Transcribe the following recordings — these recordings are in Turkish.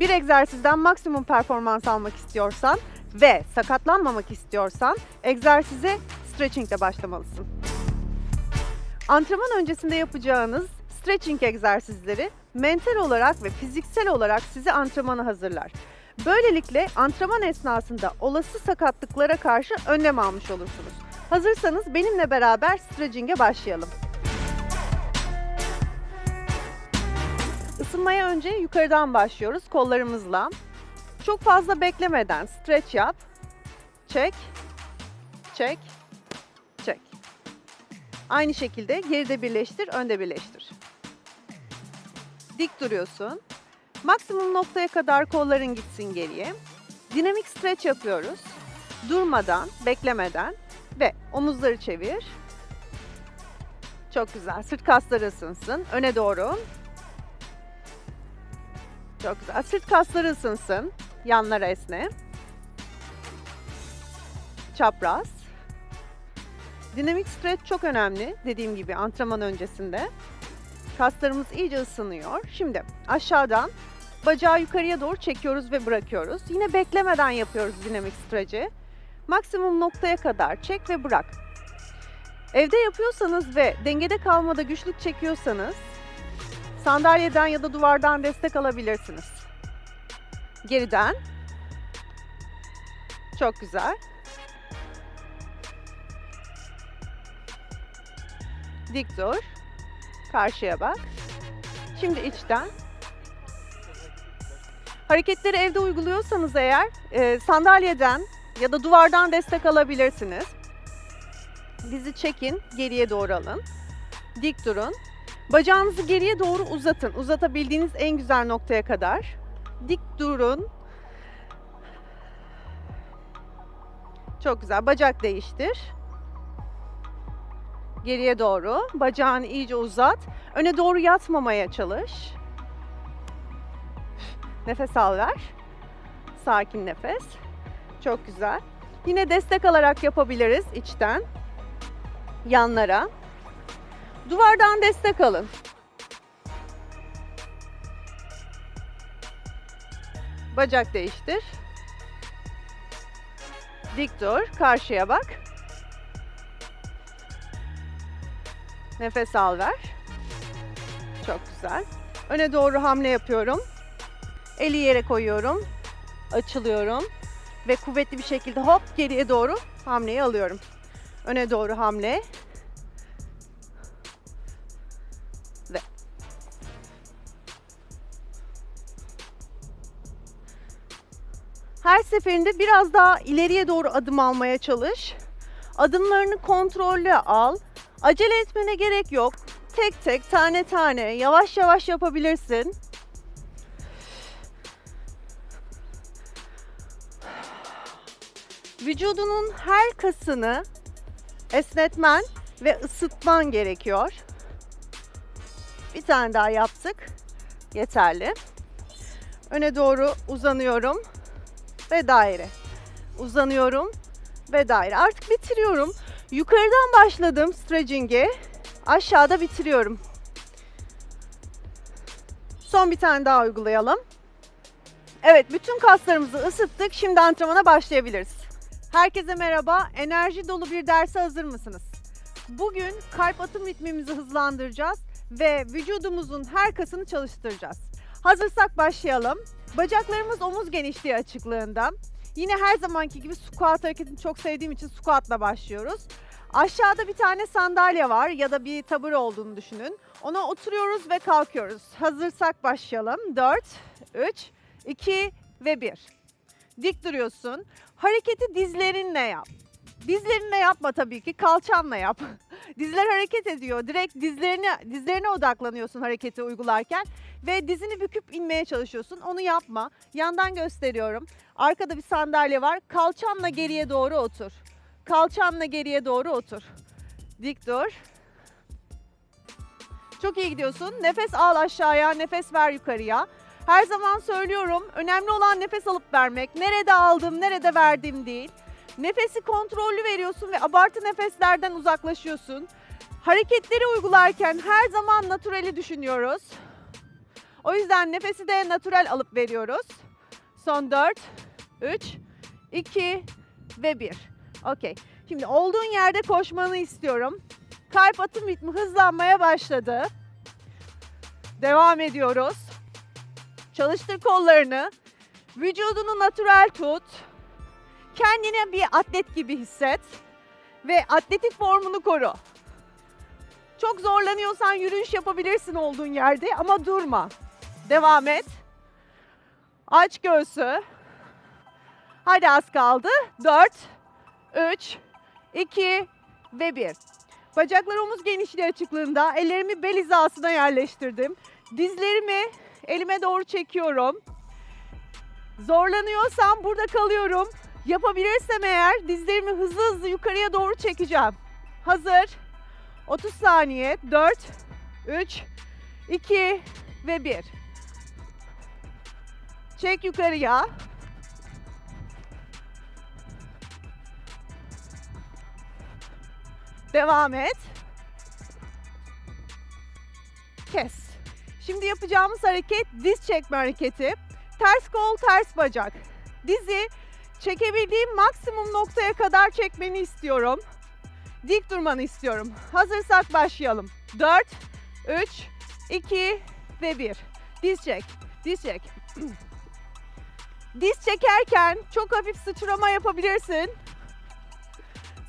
bir egzersizden maksimum performans almak istiyorsan ve sakatlanmamak istiyorsan egzersize stretching ile başlamalısın. Antrenman öncesinde yapacağınız stretching egzersizleri mental olarak ve fiziksel olarak sizi antrenmana hazırlar. Böylelikle antrenman esnasında olası sakatlıklara karşı önlem almış olursunuz. Hazırsanız benimle beraber stretching'e başlayalım. Isınmaya önce yukarıdan başlıyoruz kollarımızla. Çok fazla beklemeden stretch yap. Çek. Çek. Çek. Aynı şekilde geride birleştir, önde birleştir. Dik duruyorsun. Maksimum noktaya kadar kolların gitsin geriye. Dinamik stretch yapıyoruz. Durmadan, beklemeden ve omuzları çevir. Çok güzel. Sırt kasları ısınsın. Öne doğru. Çok güzel. Sırt kasları ısınsın. Yanlara esne. Çapraz. Dinamik stretch çok önemli. Dediğim gibi antrenman öncesinde. Kaslarımız iyice ısınıyor. Şimdi aşağıdan bacağı yukarıya doğru çekiyoruz ve bırakıyoruz. Yine beklemeden yapıyoruz dinamik stretch'i. Maksimum noktaya kadar çek ve bırak. Evde yapıyorsanız ve dengede kalmada güçlük çekiyorsanız sandalyeden ya da duvardan destek alabilirsiniz. Geriden. Çok güzel. Dik dur. Karşıya bak. Şimdi içten. Hareketleri evde uyguluyorsanız eğer e, sandalyeden ya da duvardan destek alabilirsiniz. Dizi çekin, geriye doğru alın. Dik durun. Bacağınızı geriye doğru uzatın. Uzatabildiğiniz en güzel noktaya kadar. Dik durun. Çok güzel. Bacak değiştir. Geriye doğru. Bacağını iyice uzat. Öne doğru yatmamaya çalış. Nefes al ver. Sakin nefes. Çok güzel. Yine destek alarak yapabiliriz içten. Yanlara. Duvardan destek alın. Bacak değiştir. Dik dur. Karşıya bak. Nefes al ver. Çok güzel. Öne doğru hamle yapıyorum. Eli yere koyuyorum. Açılıyorum. Ve kuvvetli bir şekilde hop geriye doğru hamleyi alıyorum. Öne doğru hamle. Seferinde biraz daha ileriye doğru adım almaya çalış. Adımlarını kontrollü al. Acele etmene gerek yok. Tek tek, tane tane, yavaş yavaş yapabilirsin. Vücudunun her kasını esnetmen ve ısıtman gerekiyor. Bir tane daha yaptık. Yeterli. Öne doğru uzanıyorum ve daire. Uzanıyorum ve daire. Artık bitiriyorum. Yukarıdan başladım stretching'i. Aşağıda bitiriyorum. Son bir tane daha uygulayalım. Evet, bütün kaslarımızı ısıttık. Şimdi antrenmana başlayabiliriz. Herkese merhaba. Enerji dolu bir derse hazır mısınız? Bugün kalp atım ritmimizi hızlandıracağız ve vücudumuzun her kasını çalıştıracağız. Hazırsak başlayalım. Bacaklarımız omuz genişliği açıklığında. Yine her zamanki gibi squat hareketini çok sevdiğim için squatla başlıyoruz. Aşağıda bir tane sandalye var ya da bir tabur olduğunu düşünün. Ona oturuyoruz ve kalkıyoruz. Hazırsak başlayalım. 4, 3, 2 ve 1. Dik duruyorsun. Hareketi dizlerinle yap. Dizlerinle yapma tabii ki, kalçanla yap. Dizler hareket ediyor. Direkt dizlerine dizlerine odaklanıyorsun hareketi uygularken ve dizini büküp inmeye çalışıyorsun. Onu yapma. Yandan gösteriyorum. Arkada bir sandalye var. Kalçanla geriye doğru otur. Kalçanla geriye doğru otur. Dik dur. Çok iyi gidiyorsun. Nefes al aşağıya, nefes ver yukarıya. Her zaman söylüyorum, önemli olan nefes alıp vermek. Nerede aldım, nerede verdim değil. Nefesi kontrollü veriyorsun ve abartı nefeslerden uzaklaşıyorsun. Hareketleri uygularken her zaman naturali düşünüyoruz. O yüzden nefesi de natural alıp veriyoruz. Son 4, 3, 2 ve 1. Okey. Şimdi olduğun yerde koşmanı istiyorum. Kalp atım ritmi hızlanmaya başladı. Devam ediyoruz. Çalıştır kollarını. Vücudunu natural tut. Kendine bir atlet gibi hisset. Ve atletik formunu koru. Çok zorlanıyorsan yürüyüş yapabilirsin olduğun yerde ama durma. Devam et. Aç göğsü. Hadi az kaldı. 4, 3, 2 ve 1. Bacaklar omuz genişliği açıklığında. Ellerimi bel hizasına yerleştirdim. Dizlerimi elime doğru çekiyorum. Zorlanıyorsam burada kalıyorum. Yapabilirsem eğer dizlerimi hızlı hızlı yukarıya doğru çekeceğim. Hazır. 30 saniye. 4, 3, 2 ve 1. Çek yukarıya. Devam et. Kes. Şimdi yapacağımız hareket diz çekme hareketi. Ters kol, ters bacak. Dizi çekebildiğim maksimum noktaya kadar çekmeni istiyorum. Dik durmanı istiyorum. Hazırsak başlayalım. 4, 3, 2 ve 1. Diz çek, diz çek. Diz çekerken çok hafif sıçrama yapabilirsin.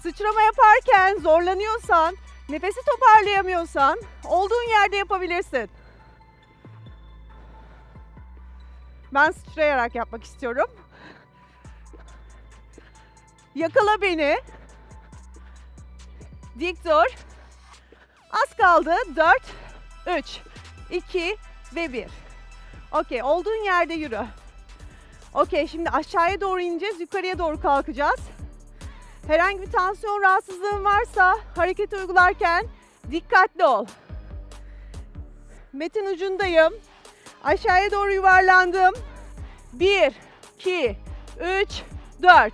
Sıçrama yaparken zorlanıyorsan, nefesi toparlayamıyorsan olduğun yerde yapabilirsin. Ben sıçrayarak yapmak istiyorum. Yakala beni. Dik dur. Az kaldı. 4, 3, 2 ve 1. Okey, olduğun yerde yürü. Okey, şimdi aşağıya doğru ineceğiz, yukarıya doğru kalkacağız. Herhangi bir tansiyon rahatsızlığın varsa hareket uygularken dikkatli ol. Metin ucundayım. Aşağıya doğru yuvarlandım. 1, 2, 3, 4.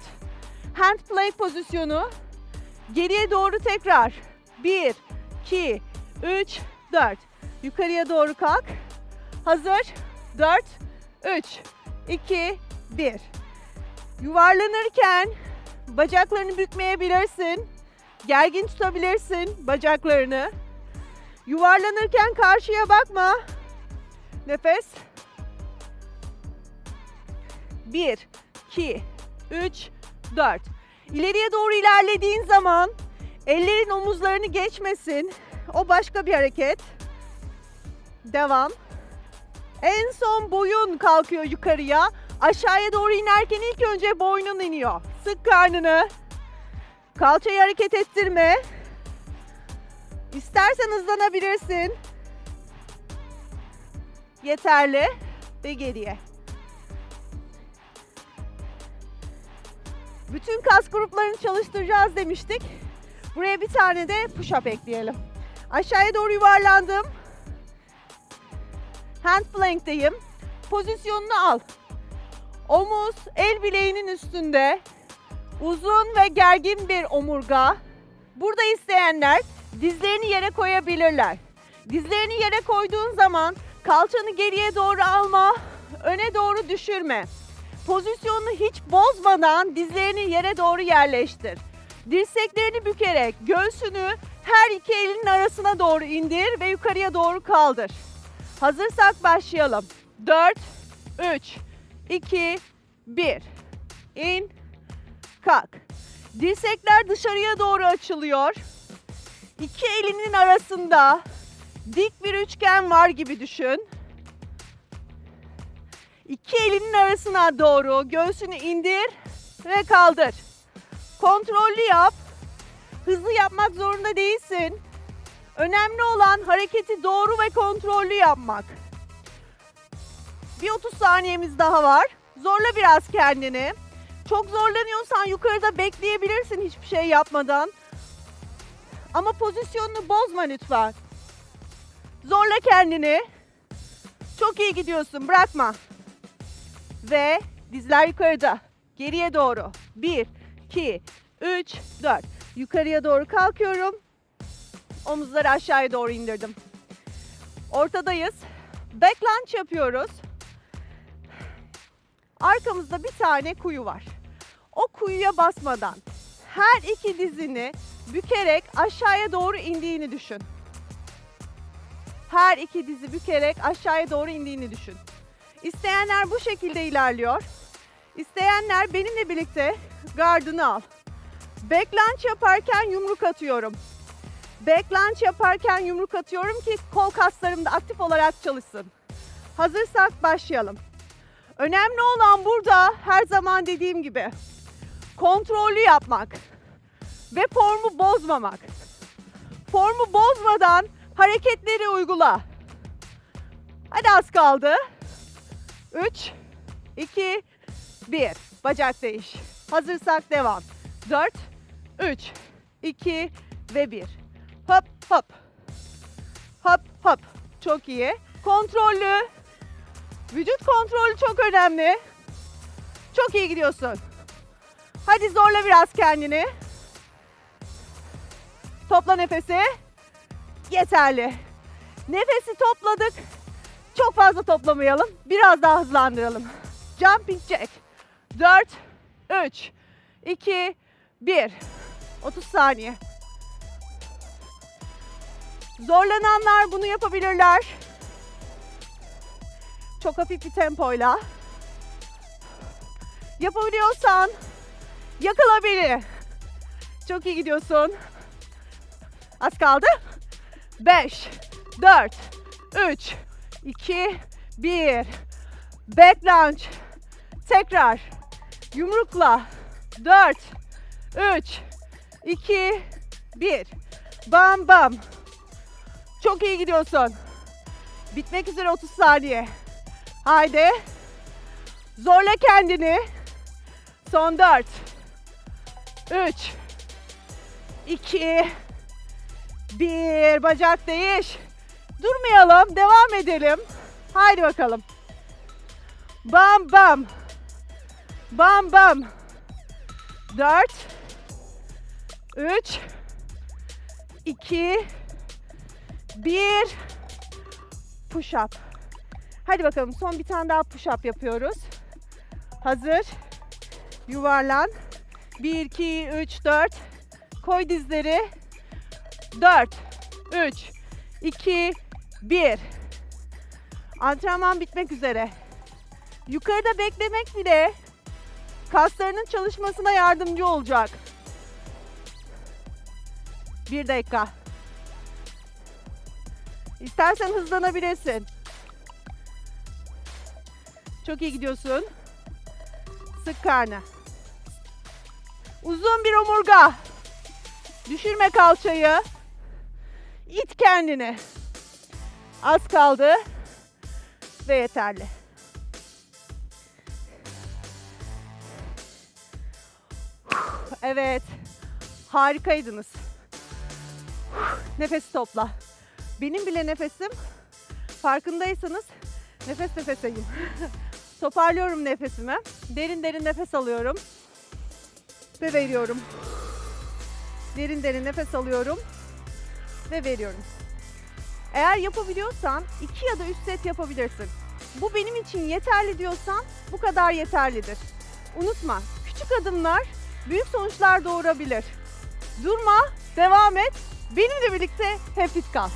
Hand plank pozisyonu. Geriye doğru tekrar. 1, 2, 3, 4. Yukarıya doğru kalk. Hazır. 4, 3, 2, 1. Yuvarlanırken bacaklarını bükmeyebilirsin. Gergin tutabilirsin bacaklarını. Yuvarlanırken karşıya bakma. Nefes. 1, 2, 3, 4. İleriye doğru ilerlediğin zaman ellerin omuzlarını geçmesin. O başka bir hareket. Devam. En son boyun kalkıyor yukarıya. Aşağıya doğru inerken ilk önce boynun iniyor. Sık karnını. Kalçayı hareket ettirme. İstersen hızlanabilirsin. Yeterli. Ve geriye. Bütün kas gruplarını çalıştıracağız demiştik. Buraya bir tane de push-up ekleyelim. Aşağıya doğru yuvarlandım. Hand plank'teyim. Pozisyonunu al. Omuz el bileğinin üstünde. Uzun ve gergin bir omurga. Burada isteyenler dizlerini yere koyabilirler. Dizlerini yere koyduğun zaman kalçanı geriye doğru alma, öne doğru düşürme. Pozisyonunu hiç bozmadan dizlerini yere doğru yerleştir. Dirseklerini bükerek göğsünü her iki elinin arasına doğru indir ve yukarıya doğru kaldır. Hazırsak başlayalım. 4, 3, 2, 1. İn, kalk. Dirsekler dışarıya doğru açılıyor. İki elinin arasında dik bir üçgen var gibi düşün. İki elinin arasına doğru göğsünü indir ve kaldır. Kontrollü yap. Hızlı yapmak zorunda değilsin. Önemli olan hareketi doğru ve kontrollü yapmak. Bir 30 saniyemiz daha var. Zorla biraz kendini. Çok zorlanıyorsan yukarıda bekleyebilirsin hiçbir şey yapmadan. Ama pozisyonunu bozma lütfen. Zorla kendini. Çok iyi gidiyorsun. Bırakma. Ve dizler yukarıda. Geriye doğru. 1, 2, 3, 4. Yukarıya doğru kalkıyorum. Omuzları aşağıya doğru indirdim. Ortadayız. Back lunge yapıyoruz. Arkamızda bir tane kuyu var. O kuyuya basmadan her iki dizini bükerek aşağıya doğru indiğini düşün. Her iki dizi bükerek aşağıya doğru indiğini düşün. İsteyenler bu şekilde ilerliyor. İsteyenler benimle birlikte gardını al. Back yaparken yumruk atıyorum. Back yaparken yumruk atıyorum ki kol kaslarım da aktif olarak çalışsın. Hazırsak başlayalım. Önemli olan burada her zaman dediğim gibi kontrollü yapmak ve formu bozmamak. Formu bozmadan hareketleri uygula. Hadi az kaldı. 3, 2, 1. Bacak değiş. Hazırsak devam. 4, 3, 2 ve 1. Hop hop. Hop hop. Çok iyi. Kontrollü. Vücut kontrolü çok önemli. Çok iyi gidiyorsun. Hadi zorla biraz kendini. Topla nefesi. Yeterli. Nefesi topladık. Çok fazla toplamayalım. Biraz daha hızlandıralım. Jumping jack. 4, 3, 2, 1. 30 saniye. Zorlananlar bunu yapabilirler. Çok hafif bir tempoyla. Yapabiliyorsan yakala. Çok iyi gidiyorsun. Az kaldı. 5, 4, 3, 2, 1. Back lunge. Tekrar. Yumrukla. 4, 3, 2, 1. Bam bam. Çok iyi gidiyorsun. Bitmek üzere 30 saniye. Haydi. Zorla kendini. Son 4. 3. 2. 1. Bacak değiş. Durmayalım. Devam edelim. Haydi bakalım. Bam bam. Bam bam. 4. 3. 2. 1. Push up. Hadi bakalım son bir tane daha push up yapıyoruz. Hazır. Yuvarlan. 1, 2, 3, 4. Koy dizleri. 4, 3, 2, 1. Antrenman bitmek üzere. Yukarıda beklemek bile kaslarının çalışmasına yardımcı olacak. Bir dakika. İstersen hızlanabilirsin. Çok iyi gidiyorsun. Sık karnı. Uzun bir omurga. Düşürme kalçayı. İt kendini. Az kaldı. Ve yeterli. Evet. Harikaydınız. Nefes topla. Benim bile nefesim farkındaysanız nefes nefeseyim. Toparlıyorum nefesimi. Derin derin nefes alıyorum. Ve veriyorum. Derin derin nefes alıyorum. Ve veriyorum. Eğer yapabiliyorsan iki ya da üç set yapabilirsin. Bu benim için yeterli diyorsan bu kadar yeterlidir. Unutma küçük adımlar büyük sonuçlar doğurabilir. Durma, devam et. Benimle birlikte hep fit kal.